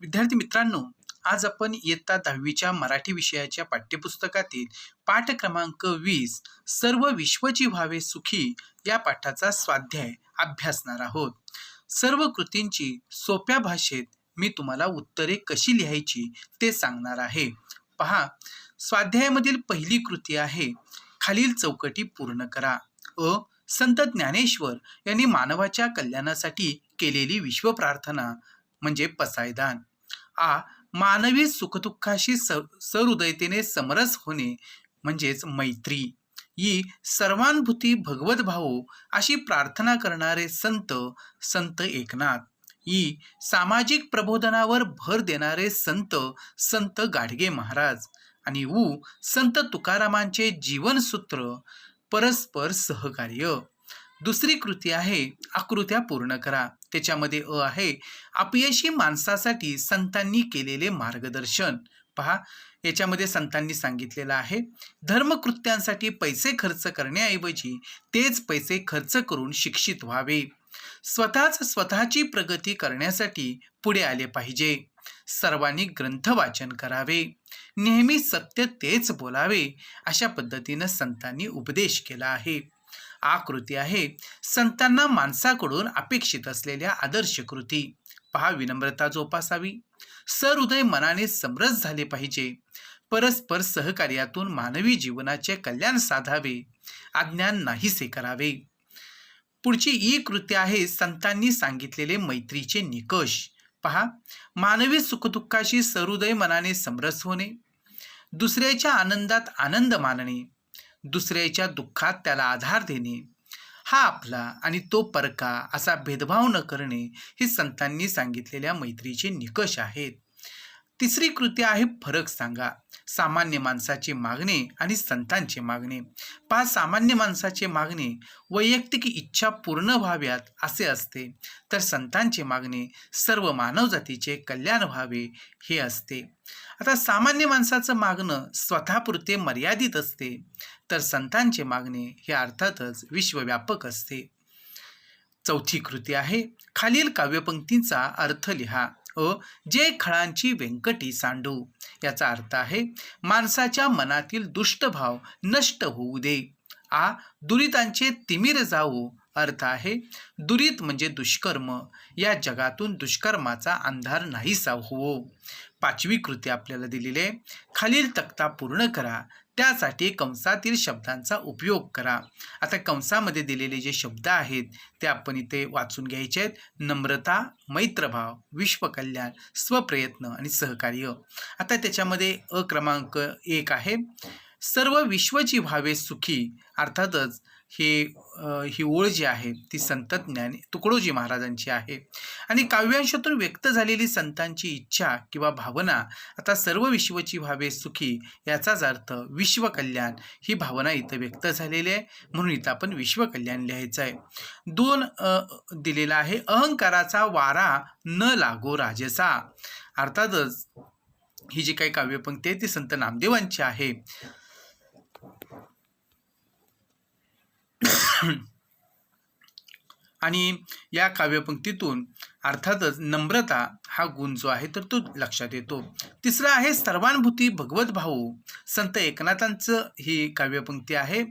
विद्यार्थी मित्रांनो आज आपण इयत्ता दहावीच्या मराठी विषयाच्या पाठ्यपुस्तकातील पाठ क्रमांक वीस सर्व विश्वची व्हावे सुखी या पाठाचा स्वाध्याय अभ्यासणार आहोत. सर्व कृतींची सोप्या भाषेत मी तुम्हाला उत्तरे कशी लिहायची ते सांगणार आहे. पहा स्वाध्यायामधील पहिली कृती आहे खालील चौकटी पूर्ण करा. अ संत ज्ञानेश्वर यांनी मानवाच्या कल्याणासाठी केलेली विश्व प्रार्थना म्हणजे पसायदान. आ मानवी सुखदुःखाशी स सहृदयतेने समरस होणे म्हणजेच मैत्री. ही सर्वानुभूती भगवत भाऊ अशी प्रार्थना करणारे संत संत एकनाथ. ही सामाजिक प्रबोधनावर भर देणारे संत संत गाडगे महाराज. आणि ऊ संत तुकारामांचे जीवनसूत्र परस्पर सहकार्य. दुसरी कृती आहे आकृत्या पूर्ण करा. त्याच्यामध्ये अ आहे. अपयशी माणसासाठी संतांनी केलेले मार्गदर्शन. पहा याच्यामध्ये संतांनी सांगितलेलं आहे धर्मकृत्यांसाठी पैसे खर्च करण्याऐवजी तेच पैसे खर्च करून शिक्षित व्हावे. स्वतःच स्वतःची प्रगती करण्यासाठी पुढे आले पाहिजे. सर्वांनी ग्रंथ वाचन करावे. नेहमी सत्य तेच बोलावे अशा पद्धतीनं संतांनी उपदेश केला आहे. आकृती आहे. संतांना माणसाकडून अपेक्षित असलेल्या आदर्श कृती. पहा विनम्रता जोपासावी. सहृदय मनाने समरस झाले पाहिजे. परस्पर सहकार्यातून मानवी जीवनाचे कल्याण साधावे. अज्ञान नाहीसे करावे. पुढची ई कृती आहे संतांनी सांगितलेले मैत्रीचे निकष. पहा मानवी सुखदुःखाशी सहृदय मनाने समरस होणे. दुसऱ्याच्या आनंदात आनंद मानणे. दुसऱ्याच्या दुःखात त्याला आधार देणे. हा आपला आणि तो परका असा भेदभाव न करणे हे संतांनी सांगितलेल्या मैत्रीचे निकष आहेत. तिसरी कृती आहे फरक सांगा. सामान्य माणसाचे मागणे आणि संतांचे मागणे. पहा सामान्य माणसाचे मागणे वैयक्तिक इच्छा पूर्ण व्हाव्यात असे असते. तर संतांचे मागणे सर्व मानवजातीचे कल्याण व्हावे हे असते. आता सामान्य माणसाचं मागणं स्वतःपुरते मर्यादित असते. तर संतांचे मागणे हे अर्थातच विश्वव्यापक असते. चौथी कृती आहे खालील काव्यपंक्तींचा अर्थ लिहा. अ जे खळांची व्यंकटी सांडू. याचा अर्थ आहे माणसाच्या मनातील दुष्टभाव नष्ट होऊ दे. आ दुरितांचे तिमिर जाऊ अर्थ आहे दुरित म्हणजे दुष्कर्म. या जगातून दुष्कर्माचा अंधार नाहीसा होवो. पाचवी कृती आपल्याला दिलेली आहे खालील तक्ता पूर्ण करा. त्यासाठी कंसातील शब्दांचा उपयोग करा. आता कंसामध्ये दिलेले जे शब्द आहेत ते आपण इथे वाचून घ्यायचे आहेत. नम्रता मैत्रभाव विश्वकल्याण स्वप्रयत्न आणि सहकार्य. आता त्याच्यामध्ये अ क्रमांक एक आहे. सर्व विश्वची भावे सुखी अर्थातच हे ही ओळ जी आहे ती संत ज्ञान तुकडोजी महाराजांची आहे. आणि काव्यांशातून व्यक्त झालेली संतांची इच्छा किंवा भावना आता सर्व विश्वची व्हावे सुखी याचाच अर्थ विश्वकल्याण ही भावना इथं व्यक्त झालेली आहे. म्हणून इथं आपण विश्वकल्याण लिहायचं आहे. दोन दिलेला आहे अहंकाराचा वारा न लागो राजसा. अर्थातच ही जी काही काव्यपंक्ती आहे ती संत नामदेवांची आहे. आणि या काव्यपंक्तीतून अर्थातच नम्रता हा गुण जो आहे तर तो लक्षात येतो. तिसरा आहे सर्वानुभूती भगवत भाऊ. संत एकनाथांचं ही काव्यपंक्ती आहे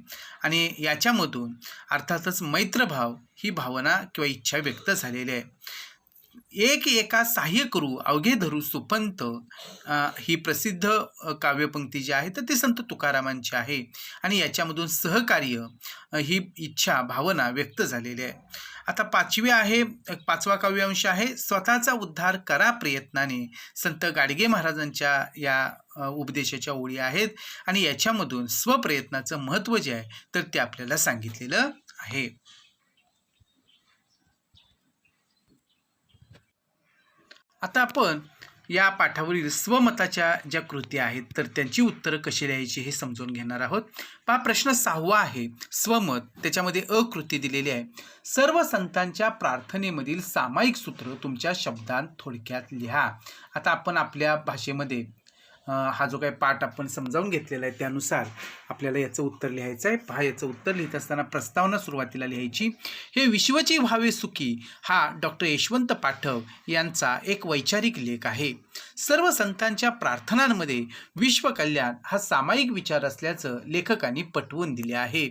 आणि याच्यामधून अर्थातच मैत्रभाव ही भावना किंवा इच्छा व्यक्त झालेली आहे. एक एका सहाय्य करू अवघे धरू सुपंत ही प्रसिद्ध काव्यपंक्ती जी आहे तर ती संत तुकारामांची आहे. आणि याच्यामधून सहकार्य ही इच्छा भावना व्यक्त झालेली आहे. आता पाचवी आहे पाचवा काव्यांश आहे स्वतःचा उद्धार करा प्रयत्नाने. संत गाडगे महाराजांच्या या उपदेशाच्या ओळी आहेत. आणि याच्यामधून स्वप्रयत्नाचं महत्त्व जे आहे तर ते आपल्याला सांगितलेलं आहे. आता आपण या पाठावरील स्वमताच्या ज्या कृती आहेत तर त्यांची उत्तरं कशी लिहायची हे समजून घेणार आहोत. पहा प्रश्न सहावा आहे स्वमत. त्याच्यामध्ये अकृती दिलेली आहे. सर्व संतांच्या प्रार्थनेमधील सामायिक सूत्र तुमच्या शब्दांत थोडक्यात लिहा. आता आपण आपल्या भाषेमध्ये हा जो काही पाठ आपण समजावून घेतलेला आहे त्यानुसार आपल्याला याचं उत्तर लिहायचं आहे. पहा याचं उत्तर लिहित असताना प्रस्तावना सुरुवातीला लिहायची. हे विश्वची व्हावे सुखी हा डॉक्टर यशवंत पाठक यांचा एक वैचारिक लेख आहे. सर्व संतांच्या प्रार्थनांमध्ये विश्वकल्याण हा सामायिक विचार असल्याचं लेखकांनी पटवून दिले आहे.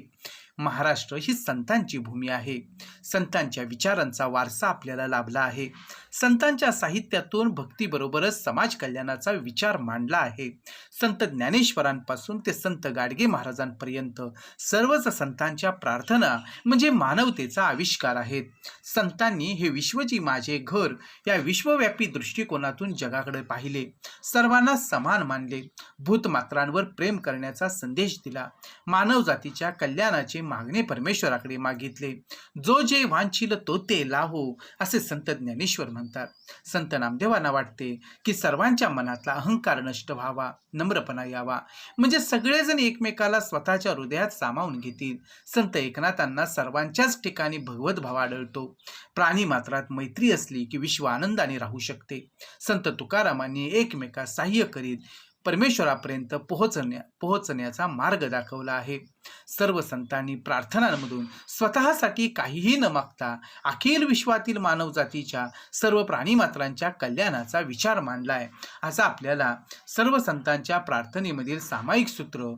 महाराष्ट्र ही संतांची भूमी आहे. संतांच्या विचारांचा वारसा आपल्याला लाभला आहे. संतांच्या साहित्यातून भक्तीबरोबरच समाज कल्याणाचा विचार मांडला आहे. संत ज्ञानेश्वरांपासून ते संत गाडगे महाराजांपर्यंत सर्वच संतांच्या प्रार्थना म्हणजे मानवतेचा आविष्कार आहेत. संतांनी हे विश्वजी माझे घर या विश्वव्यापी दृष्टिकोनातून जगाकडे पाहिले. सर्वांना समान मानले. भूतमात्रांवर प्रेम करण्याचा संदेश दिला. मानवजातीच्या कल्याणाचे मागणे परमेश्वराकडे मागितले. जो जे वांछिल तो ते लाहो असे संत ज्ञानेश्वर म्हणतात. संत नामदेवांना वाटते की सर्वांच्या मनातला अहंकार नष्ट व्हावा नम्रपणा यावा. म्हणजे सगळेजण एकमेकाला स्वतःच्या हृदयात सामावून घेतील. संत एकनाथांना सर्वांच्याच ठिकाणी भगवत भाव आढळतो. प्राणी मात्रात मैत्री असली की विश्व आनंदाने राहू शकते. संत तुकारामांनी एकमेकास सहाय्य करीत परमेश्वरापर्यंत पोहोचण्या पोहोचण्याचा मार्ग दाखवला आहे. सर्व संतांनी प्रार्थनांमधून स्वतःसाठी काहीही न मागता अखिल विश्वातील मानवजातीच्या सर्व प्राणीमात्रांच्या कल्याणाचा विचार मांडला आहे असा आपल्याला सर्व संतांच्या प्रार्थनेमधील सामायिक सूत्र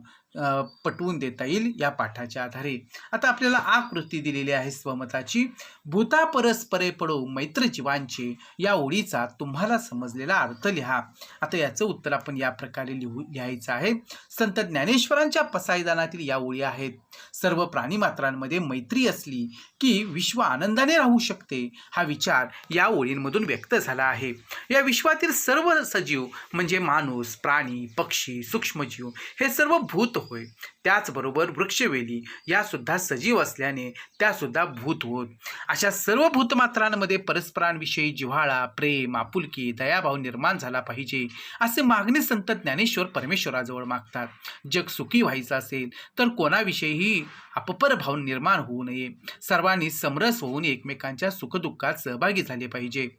पटवून देता येईल या पाठाच्या आधारे. आता आपल्याला आकृती दिलेली आहे स्वमताची. भूता परस्परे पडो मैत्र जीवांचे या ओळीचा तुम्हाला समजलेला अर्थ लिहा. आता याचं उत्तर आपण या प्रकारे लिहू लिहायचं आहे. संत ज्ञानेश्वरांच्या पसायदानातील या ओळी आहेत. सर्व प्राणीमात्रांमध्ये मैत्री असली की विश्व आनंदाने राहू शकते हा विचार या ओळींमधून व्यक्त झाला आहे. या विश्वातील सर्व सजीव म्हणजे माणूस प्राणी पक्षी सूक्ष्मजीव हे सर्व भूत होय. त्याचबरोबर वृक्षवेली या सुद्धा सजीव असल्याने त्या सुद्धा भूत होत. अशा सर्व भूतमात्रांमध्ये परस्परांविषयी जिव्हाळा प्रेम आपुलकी दयाभाव निर्माण झाला पाहिजे असे मागणे संत ज्ञानेश्वर परमेश्वराजवळ मागतात. जग सुखी व्हायचं असेल तर कोण कोणाविषयी भाव निर्माण होऊ नये. सर्वांनी समरस होऊन एकमेकांच्या सुखदुःखात सहभागी झाले पाहिजे.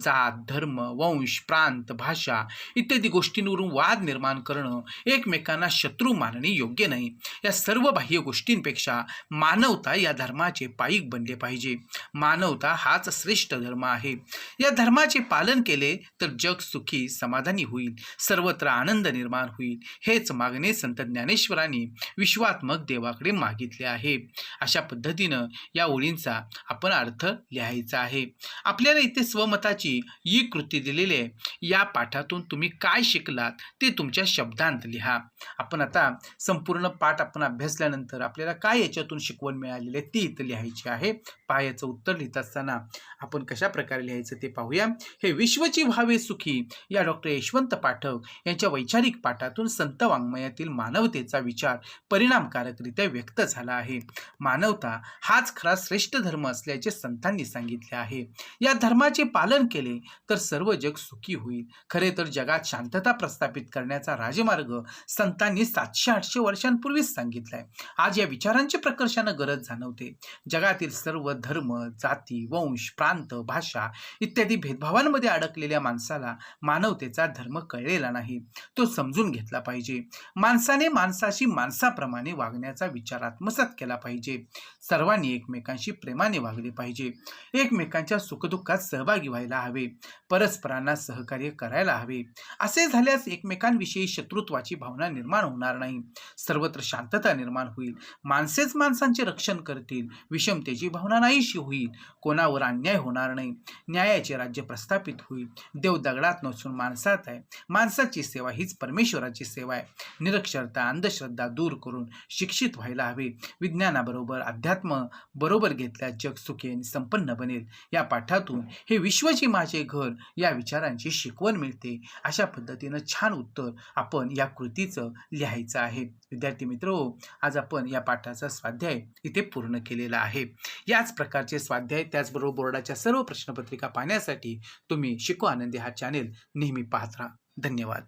जात धर्म वंश प्रांत भाषा इत्यादी गोष्टींवरून वाद निर्माण करणं एकमेकांना शत्रू मानणे योग्य नाही. या सर्व बाह्य गोष्टींपेक्षा मानवता या धर्माचे पायिक बनले पाहिजे. मानवता हाच श्रेष्ठ धर्म आहे. या धर्माचे पालन केले तर जग सुखी समाधानी होईल. सर्वत्र आनंद निर्माण होईल. हेच मागणे संत ज्ञानेश्वरांनी विश्वात्मक देवाकडे मागितले आहे. अशा पद्धतीनं या ओळींचा आपण अर्थ लिहायचा आहे. आपल्याला इथे स्वमताची ही कृती दिलेली आहे. या पाठातून तुम्ही काय शिकलात ते तुमच्या शब्दांत लिहा. आपण आता संपूर्ण पाठ आपण अभ्यासल्यानंतर आपल्याला काय याच्यातून शिकवण मिळालेली आहे ती इथं लिहायची आहे. पहा याचं उत्तर लिहित असताना आपण कशा प्रकारे लिहायचं ते पाहूया. हे विश्वची व्हावे सुखी या डॉक्टर यशवंत पाठक यांच्या वैचारिक पाठातून संत वाङ्मयातील मानवतेचा विचार परिणामकारकरित्या व्यक्त झाला आहे. मानवता हाच खरा श्रेष्ठ धर्म असल्याचे संतांनी सांगितले आहे. या धर्माचे पालन केले तर सर्व जग सुखी होईल. खरे तर जगात शांतता प्रस्थापित करण्याचा राजमार्ग संतांनी सातशे आठशे वर्षांपूर्वीच सांगितलाय. आज या विचारांची प्रकर्षानं गरज जाणवते. जगातील सर्व धर्म जाती वंश प्रांत भाषा इत्यादी भेदभावांमध्ये अडकलेल्या माणसाला मानवतेचा धर्म कळलेला नाही. तो समजून घेतला पाहिजे. माणसाने माणसाशी माणसाप्रमाणे वागण्याचा विचार आत्मसात केला पाहिजे. सर्वांनी एकमेकांशी प्रेमाने वागले पाहिजे. एकमेकांच्या सुखदुःखात सहभागी व्हायला हवे. परस्परांना सहकार्य करायला हवे. असे झाल्यास एकमेकांविषयी शत्रुत्वाची भावना निर्माण होणार नाही. सर्वत्र शांतता निर्माण होईल. माणसेच माणसांचे रक्षण करतील. विषमतेची भावना नाहीशी होईल. कोणावर अन्याय होणार नाही. न्यायाचे राज्य प्रस्थापित होईल. देव दगडात नसून माणसात आहे. माणसाची सेवा हीच परमेश्वराची सेवा आहे. निरक्षरता अंधश्रद्धा दूर करून शिक्षित व्हायला हवे. विज्ञानाबरोबर अध्यात्म बरोबर घेतल्यास जग सुखी आणि संपन्न बनेल. या पाठातून हे विश्वची माझे घर या विचारांची शिकवण मिळते. अशा पद्धतीनं छान उत्तर आपण या कृतीचं लिहायचं आहे. विद्यार्थी मित्र आज आपण या पाठाचा स्वाध्याय इथे पूर्ण केलेला आहे. याच प्रकारचे स्वाध्याय त्याचबरोबर बोर्डाच्या सर्व प्रश्नपत्रिका पाहण्यासाठी तुम्ही शिको आनंदी हा चॅनेल नेहमी पाहत राहा. धन्यवाद.